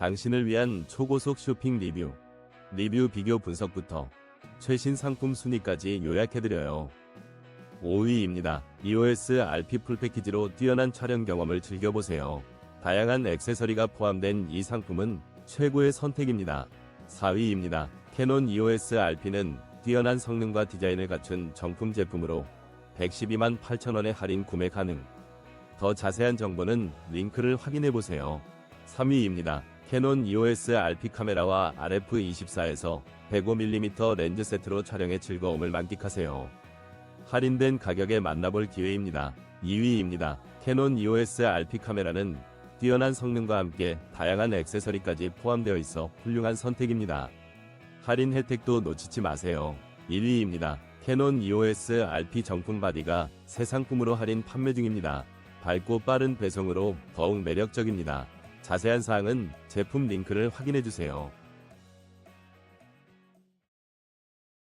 당신을 위한 초고속 쇼핑 리뷰. 리뷰 비교 분석부터 최신 상품 순위까지 요약해드려요. 5위입니다. EOS RP 풀 패키지로 뛰어난 촬영 경험을 즐겨보세요. 다양한 액세서리가 포함된 이 상품은 최고의 선택입니다. 4위입니다. 캐논 EOS RP는 뛰어난 성능과 디자인을 갖춘 정품 제품으로 112만 8천원에 할인 구매 가능. 더 자세한 정보는 링크를 확인해보세요. 3위입니다. 캐논 EOS RP 카메라와 RF24에서 105mm 렌즈 세트로 촬영의 즐거움을 만끽하세요. 할인된 가격에 만나볼 기회입니다. 2위입니다. 캐논 EOS RP 카메라는 뛰어난 성능과 함께 다양한 액세서리까지 포함되어 있어 훌륭한 선택입니다. 할인 혜택도 놓치지 마세요. 1위입니다. 캐논 EOS RP 정품 바디가 새 상품으로 할인 판매 중입니다. 밝고 빠른 배송으로 더욱 매력적입니다. 자세한 사항은 제품 링크를 확인해 주세요.